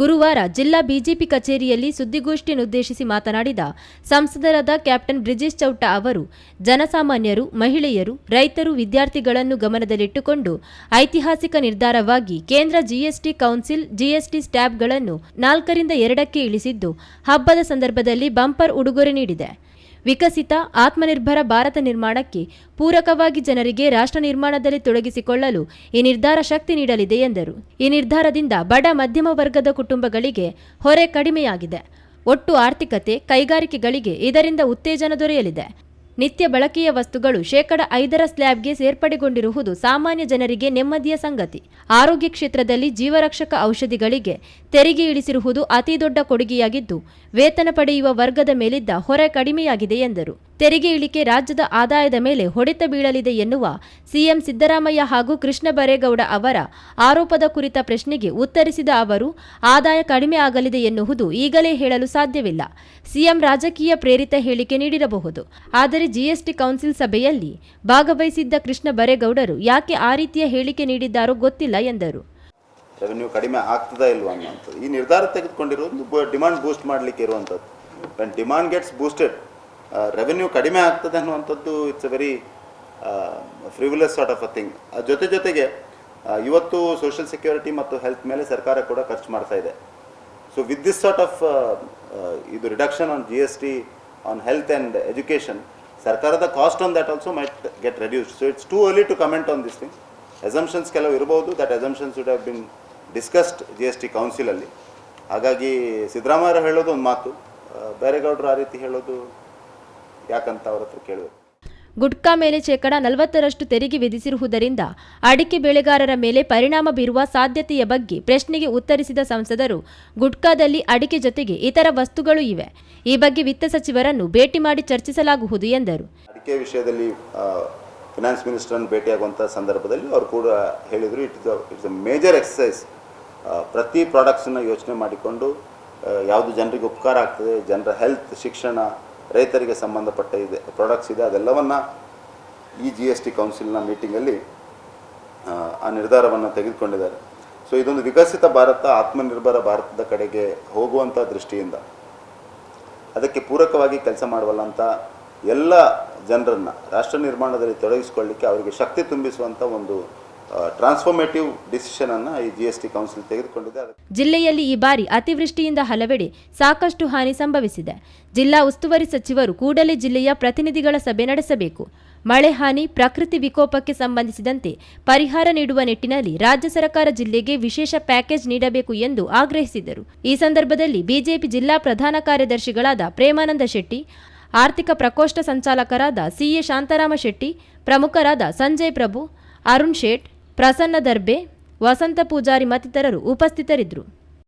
ಗುರುವಾರ ಜಿಲ್ಲಾ ಬಿಜೆಪಿ ಕಚೇರಿಯಲ್ಲಿ ಸುದ್ದಿಗೋಷ್ಠಿಯನ್ನುದ್ದೇಶಿಸಿ ಮಾತನಾಡಿದ ಸಂಸದರಾದ ಕ್ಯಾಪ್ಟನ್ ಬ್ರಿಜೇಶ್ ಚೌಟ ಅವರು, ಜನಸಾಮಾನ್ಯರು, ಮಹಿಳೆಯರು, ರೈತರು, ವಿದ್ಯಾರ್ಥಿಗಳನ್ನು ಗಮನದಲ್ಲಿಟ್ಟುಕೊಂಡು ಐತಿಹಾಸಿಕ ನಿರ್ಧಾರವಾಗಿ ಕೇಂದ್ರ ಜಿಎಸ್ಟಿ ಕೌನ್ಸಿಲ್ ಜಿಎಸ್ಟಿ ಸ್ಟ್ಯಾಬ್ಗಳನ್ನು ನಾಲ್ಕರಿಂದ ಎರಡಕ್ಕೆ ಇಳಿಸಿದ್ದು, ಹಬ್ಬದ ಸಂದರ್ಭದಲ್ಲಿ ಬಂಪರ್ ಉಡುಗೊರೆ ನೀಡಿದೆ. ವಿಕಸಿತ, ಆತ್ಮನಿರ್ಭರ ಭಾರತ ನಿರ್ಮಾಣಕ್ಕೆ ಪೂರಕವಾಗಿ ಜನರಿಗೆ ರಾಷ್ಟ್ರ ನಿರ್ಮಾಣದಲ್ಲಿ ತೊಡಗಿಸಿಕೊಳ್ಳಲು ಈ ನಿರ್ಧಾರ ಶಕ್ತಿ ನೀಡಲಿದೆ ಎಂದರು. ಈ ನಿರ್ಧಾರದಿಂದ ಬಡ, ಮಧ್ಯಮ ವರ್ಗದ ಕುಟುಂಬಗಳಿಗೆ ಹೊರೆ ಕಡಿಮೆಯಾಗಿದೆ. ಒಟ್ಟು ಆರ್ಥಿಕತೆ ಕೈಗಾರಿಕೆಗಳಿಗೆ ಇದರಿಂದ ಉತ್ತೇಜನ ದೊರೆಯಲಿದೆ. ನಿತ್ಯ ಬಳಕೆಯ ವಸ್ತುಗಳು ಶೇಕಡ ಐದರ ಸ್ಲ್ಯಾಬ್ಗೆ ಸೇರ್ಪಡೆಗೊಂಡಿರುವುದು ಸಾಮಾನ್ಯ ಜನರಿಗೆ ನೆಮ್ಮದಿಯ ಸಂಗತಿ. ಆರೋಗ್ಯ ಕ್ಷೇತ್ರದಲ್ಲಿ ಜೀವರಕ್ಷಕ ಔಷಧಿಗಳಿಗೆ ತೆರಿಗೆ ಇಳಿಸಿರುವುದು ಅತಿದೊಡ್ಡ ಕೊಡುಗೆಯಾಗಿದ್ದು, ವೇತನ ಪಡೆಯುವ ವರ್ಗದ ಮೇಲಿದ್ದ ಹೊರೆ ಕಡಿಮೆಯಾಗಿದೆ ಎಂದರು. ತೆರಿಗೆ ಇಳಿಕೆ ರಾಜ್ಯದ ಆದಾಯದ ಮೇಲೆ ಹೊಡೆತ ಬೀಳಲಿದೆ ಎನ್ನುವ ಸಿಎಂ ಸಿದ್ದರಾಮಯ್ಯ ಹಾಗೂ ಕೃಷ್ಣ ಬರೇಗೌಡ ಅವರ ಆರೋಪದ ಕುರಿತ ಪ್ರಶ್ನೆಗೆ ಉತ್ತರಿಸಿದ ಅವರು, ಆದಾಯ ಕಡಿಮೆ ಆಗಲಿದೆ ಎನ್ನುವುದು ಈಗಲೇ ಹೇಳಲು ಸಾಧ್ಯವಿಲ್ಲ. ಸಿಎಂ ರಾಜಕೀಯ ಪ್ರೇರಿತ ಹೇಳಿಕೆ ನೀಡಿರಬಹುದು. ಆದರೆ ಜಿಎಸ್ಟಿ ಕೌನ್ಸಿಲ್ ಸಭೆಯಲ್ಲಿ ಭಾಗವಹಿಸಿದ್ದ ಕೃಷ್ಣ ಬರೇಗೌಡರು ಯಾಕೆ ಆ ರೀತಿಯ ಹೇಳಿಕೆ ನೀಡಿದ್ದಾರೋ ಗೊತ್ತಿಲ್ಲ ಎಂದರು. ರೆವೆನ್ಯೂ ಕಡಿಮೆ ಆಗ್ತದಾ ಇಲ್ವಾ ಅನ್ನೋಂಥದ್ದು ಈ ನಿರ್ಧಾರ ತೆಗೆದುಕೊಂಡಿರೋದು ಡಿಮಾಂಡ್ ಬೂಸ್ಟ್ ಮಾಡಲಿಕ್ಕೆ ಇರುವಂಥದ್ದು. ಡಿಮಾಂಡ್ ಗೆಟ್ಸ್ ಬೂಸ್ಟೆಡ್ ರೆವೆನ್ಯೂ ಕಡಿಮೆ ಆಗ್ತದೆ ಅನ್ನುವಂಥದ್ದು it's a very frivolous sort of a thing ಜೊತೆ ಜೊತೆಗೆ ಇವತ್ತು ಸೋಷಿಯಲ್ ಸೆಕ್ಯೂರಿಟಿ ಮತ್ತು ಹೆಲ್ತ್ ಮೇಲೆ ಸರ್ಕಾರ ಕೂಡ ಖರ್ಚು ಮಾಡ್ತಾ ಇದೆ. So with this sort of ಇದು reduction on G S T on health and education ಸರ್ಕಾರದ cost on that also might get reduced so it's too early to comment on this thing assumptions ಕೆಲವು ಇರ್ಬೋದು that assumptions would have been discussed G S T ಕೌನ್ಸಿಲಲ್ಲಿ ಹಾಗಾಗಿ ಸಿದ್ದರಾಮಯ್ಯ ಹೇಳೋದು ಒಂದು ಮಾತು. ಬೇರೆಗೌಡರು ಆ ರೀತಿ ಹೇಳೋದು ಯಾಕಂತ ಅವ್ರ ಹತ್ರ ಕೇಳಬೇಕು. ಗುಟ್ಕಾ ಮೇಲೆ ಶೇಕಡ ನಲವತ್ತರಷ್ಟು ತೆರಿಗೆ ವಿಧಿಸಿರುವುದರಿಂದ ಅಡಿಕೆ ಬೆಳೆಗಾರರ ಮೇಲೆ ಪರಿಣಾಮ ಬೀರುವ ಸಾಧ್ಯತೆಯ ಬಗ್ಗೆ ಪ್ರಶ್ನೆಗೆ ಉತ್ತರಿಸಿದ ಸಂಸದರು ಗುಟ್ಕಾದಲ್ಲಿ ಅಡಿಕೆ ಜೊತೆಗೆ ಇತರ ವಸ್ತುಗಳು ಇವೆ. ಈ ಬಗ್ಗೆ ವಿತ್ತ ಸಚಿವರನ್ನು ಭೇಟಿ ಮಾಡಿ ಚರ್ಚಿಸಲಾಗುವುದು ಎಂದರು. ಅಡಿಕೆ ವಿಷಯದಲ್ಲಿ ಫಿನಾನ್ಸ್ ಮಿನಿಸ್ಟರನ್ನು ಭೇಟಿಯಾಗುವಂಥ ಸಂದರ್ಭದಲ್ಲಿ ಅವರು ಕೂಡ ಹೇಳಿದರು ಇಟ್ಸ್ ಇಟ್ಸ್ ಮೇಜರ್ ಎಕ್ಸಸೈಸ್ ಪ್ರತಿ ಪ್ರಾಡಕ್ಟ್ಸನ್ನು ಯೋಚನೆ ಮಾಡಿಕೊಂಡು ಯಾವುದು ಜನರಿಗೆ ಉಪಕಾರ ಆಗ್ತದೆ ಜನರ ಹೆಲ್ತ್ ಶಿಕ್ಷಣ ರೈತರಿಗೆ ಸಂಬಂಧಪಟ್ಟ ಇದೆ ಪ್ರಾಡಕ್ಟ್ಸ್ ಇದೆ ಅದೆಲ್ಲವನ್ನು ಈ ಜಿ ಎಸ್ ಟಿ ಕೌನ್ಸಿಲ್ನ ಮೀಟಿಂಗಲ್ಲಿ ಆ, ನಿರ್ಧಾರವನ್ನು ತೆಗೆದುಕೊಂಡಿದ್ದಾರೆ. ಸೊ ಇದೊಂದು ವಿಕಸಿತ ಭಾರತ ಆತ್ಮನಿರ್ಭರ ಭಾರತದ ಕಡೆಗೆ ಹೋಗುವಂಥ ದೃಷ್ಟಿಯಿಂದ ಅದಕ್ಕೆ ಪೂರಕವಾಗಿ ಕೆಲಸ ಮಾಡುವಲ್ಲಂಥ ಎಲ್ಲ ಜನರನ್ನು ರಾಷ್ಟ್ರ ನಿರ್ಮಾಣದಲ್ಲಿ ತೊಡಗಿಸಿಕೊಳ್ಳಿಕ್ಕೆ ಅವರಿಗೆ ಶಕ್ತಿ ತುಂಬಿಸುವಂಥ ಒಂದು ಟ್ರಾನ್ಸ್ಫಾರ್ಮೇಟಿವ್ ಡಿಸಿಷನನ್ನು ಈ ಜಿ ಕೌನ್ಸಿಲ್ ತೆಗೆದುಕೊಂಡಿದೆ. ಜಿಲ್ಲೆಯಲ್ಲಿ ಈ ಬಾರಿ ಅತಿವೃಷ್ಟಿಯಿಂದ ಹಲವೆಡೆ ಸಾಕಷ್ಟು ಹಾನಿ ಸಂಭವಿಸಿದೆ. ಜಿಲ್ಲಾ ಉಸ್ತುವಾರಿ ಸಚಿವರು ಕೂಡಲೇ ಜಿಲ್ಲೆಯ ಪ್ರತಿನಿಧಿಗಳ ಸಭೆ ನಡೆಸಬೇಕು. ಮಳೆ ಹಾನಿ, ಪ್ರಕೃತಿ ವಿಕೋಪಕ್ಕೆ ಸಂಬಂಧಿಸಿದಂತೆ ಪರಿಹಾರ ನೀಡುವ ನಿಟ್ಟಿನಲ್ಲಿ ರಾಜ್ಯ ಸರ್ಕಾರ ಜಿಲ್ಲೆಗೆ ವಿಶೇಷ ಪ್ಯಾಕೇಜ್ ನೀಡಬೇಕು ಎಂದು ಆಗ್ರಹಿಸಿದರು. ಈ ಸಂದರ್ಭದಲ್ಲಿ ಬಿಜೆಪಿ ಜಿಲ್ಲಾ ಪ್ರಧಾನ ಕಾರ್ಯದರ್ಶಿಗಳಾದ ಪ್ರೇಮಾನಂದ ಶೆಟ್ಟಿ, ಆರ್ಥಿಕ ಪ್ರಕೋಷ್ಠ ಸಂಚಾಲಕರಾದ ಸಿಎ ಶಾಂತಾರಾಮ ಶೆಟ್ಟಿ, ಪ್ರಮುಖರಾದ ಸಂಜಯ್ ಪ್ರಭು, ಅರುಣ್ ಶೇಟ್ ಪ್ರಸನ್ನ ದರ್ಬೆ ವಸಂತ ಪೂಜಾರಿ ಮತ್ತಿತರರು ಉಪಸ್ಥಿತರಿದ್ದರು.